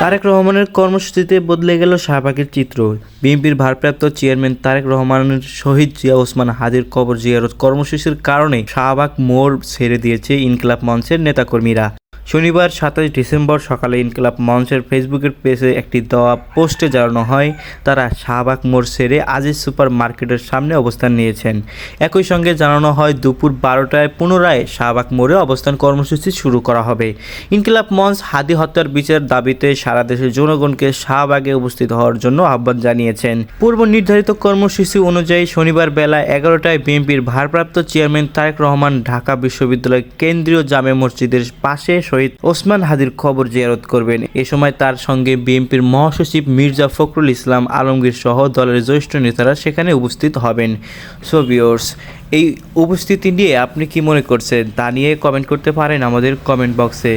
তারেক রহমানের কর্মসূচিতে বদলে গেল শাহবাগের চিত্র। বিএনপির ভারপ্রাপ্ত চেয়ারম্যান তারেক রহমানের শহীদ জিয়া ওসমান হাজির কবর জিয়ারত কর্মসূচির কারণে শাহবাগ মোড় ছেড়ে দিয়েছে ইনকলাব মঞ্চের নেতাকর্মীরা। শনিবার সাতাশ ডিসেম্বর সকালে ইনকিলাব মঞ্চের ফেসবুকের পেজে একটি দেওয়া পোস্টে জানানো হয়, তারা শাহবাগ মোড় সেরে আজিজ সুপার মার্কেটের সামনে অবস্থান নিয়েছেন। একই সঙ্গে জানানো হয়, দুপুর বারোটায় পুনরায় শাহবাগ মোড়ে অবস্থান কর্মসূচি শুরু করা হবে। ইনকিলাব মঞ্চ হাদি হত্যার বিচার দাবিতে সারা দেশের জনগণকে শাহবাগে উপস্থিত হওয়ার জন্য আহ্বান জানিয়েছেন। পূর্ব নির্ধারিত কর্মসূচি অনুযায়ী শনিবার বেলা এগারোটায় বিএনপির ভারপ্রাপ্ত চেয়ারম্যান তারেক রহমান ঢাকা বিশ্ববিদ্যালয় কেন্দ্রীয় জামে মসজিদের পাশে ওসমান হাদির খবর জিয়ারত করবেন। এ সময় তার সঙ্গে বিএনপির মহাসচিব মির্জা ফখরুল ইসলাম আলমগীর সহ দলের জ্যেষ্ঠ নেতারা সেখানে উপস্থিত হবেন। সোভিওর্স এই উপস্থিতি নিয়ে আপনি কি মনে করছেন তা নিয়ে কমেন্ট করতে পারেন আমাদের কমেন্ট বক্সে।